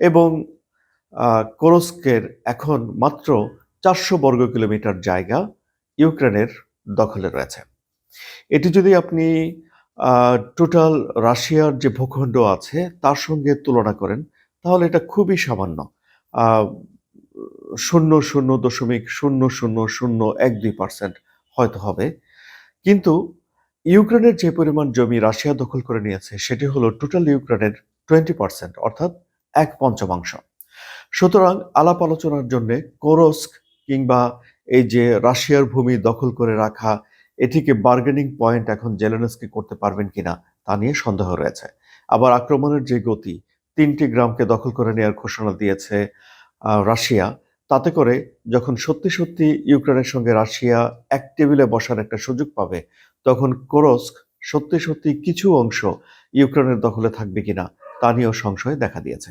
এবং কোরস্কের এখন মাত্র চারশো বর্গ কিলোমিটার জায়গা ইউক্রেনের দখলে রয়েছে। এটি যদি আপনি টোটাল রাশিয়ার যে ভূখণ্ড আছে তার সঙ্গে তুলনা করেন, তাহলে এটা খুবই সামান্য। শূন্য শূন্য দশমিক শূন্য শূন্য শূন্য এক দুই পার্সেন্ট হয়তো হবে। কিন্তু ইউক্রেনের যে পরিমাণ জমি রাশিয়া দখল করে নিয়েছে, সেটি হলো টোটাল ইউক্রেনের টোয়েন্টি পার্সেন্ট, অর্থাৎ এক পঞ্চমাংশ। সুতরাং আলাপ আলোচনার জন্য কোরস্ক কিংবা এই যে রাশিয়ার ভূমি দখল করে রাখা, এটিকে বার্গেনিং পয়েন্ট এখন জেলেনস্কি করতে পারবেন কিনা তা নিয়ে সন্দেহ রয়েছে। আবার আক্রমণের যে গতি, তিনটি গ্রামকে দখল করে নেওয়ার ঘোষণা দিয়েছে রাশিয়া। তাতে করে যখন সত্যি সত্যি ইউক্রেনের সঙ্গে রাশিয়া এক টেবিলে বসার একটা সুযোগ পাবে, তখন কোরস্ক সত্যি সত্যি কিছু অংশ ইউক্রেনের দখলে থাকবে কিনা তা নিয়েও সংশয় দেখা দিয়েছে।